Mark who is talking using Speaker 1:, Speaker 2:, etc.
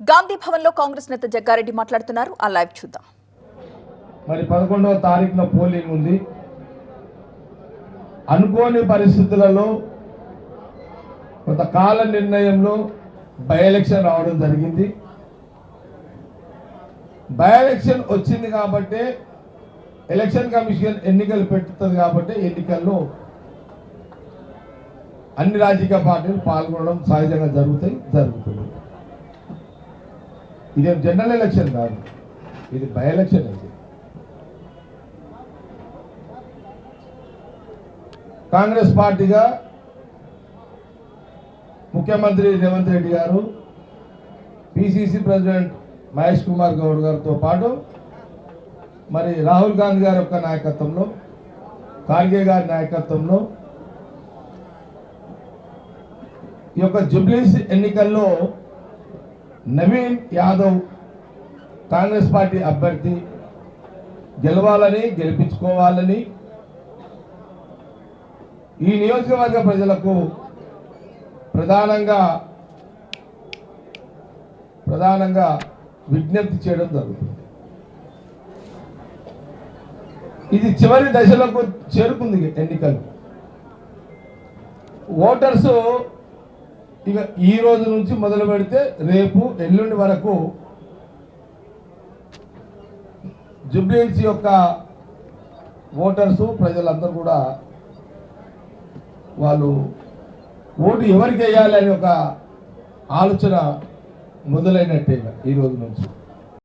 Speaker 1: గాంధీ భవన్లో కాంగ్రెస్ నేత జగ్గారెడ్డి మాట్లాడుతున్నారు. ఆ లైవ్ చూద్దాం.
Speaker 2: మరి పదకొండవ తారీఖున పోలింగ్ ఉంది. అనుకోని పరిస్థితులలో కొంత కాల నిర్ణయంలో బై ఎలక్షన్ రావడం జరిగింది. బై ఎలక్షన్ వచ్చింది కాబట్టి ఎలక్షన్ కమిషన్ ఎన్నికలు పెట్టుతుంది కాబట్టి ఎన్నికల్లో అన్ని రాజకీయ పార్టీలు పాల్గొనడం సహజంగా జరుగుతాయి జరుగుతుంది. ఇదేం జనరల్ ఎలక్షన్ కాదు. ఇది బై ఎలక్షన్ ఇది కాంగ్రెస్ పార్టీగా ముఖ్యమంత్రి రేవంత్ రెడ్డి గారు పిసిసి ప్రెసిడెంట్ మహేష్ కుమార్ గౌడ్ గారితో పాటు మరి రాహుల్ గాంధీ గారి యొక్క నాయకత్వంలో ఖార్గే గారి నాయకత్వంలో ఈ యొక్క జుబ్లీస్ ఎన్నికల్లో నవీన్ యాదవ్ కాంగ్రెస్ పార్టీ అభ్యర్థి గెలవాలని గెలిపించుకోవాలని ఈ నియోజకవర్గ ప్రజలకు ప్రధానంగా ప్రధానంగా విజ్ఞప్తి చేయడం జరుగుతుంది. ఇది చివరి దశలకు చేరుకుంది ఎన్నికలు. ఓటర్స్ ఇక ఈ రోజు నుంచి మొదలు పెడితే రేపు ఎల్లుండి వరకు జుబ్లీహిల్స్ యొక్క ఓటర్స్ ప్రజలందరూ కూడా వాళ్ళు ఓటు ఎవరికి వేయాలి అనే ఒక ఆలోచన మొదలైనట్టే ఈ రోజు నుంచి.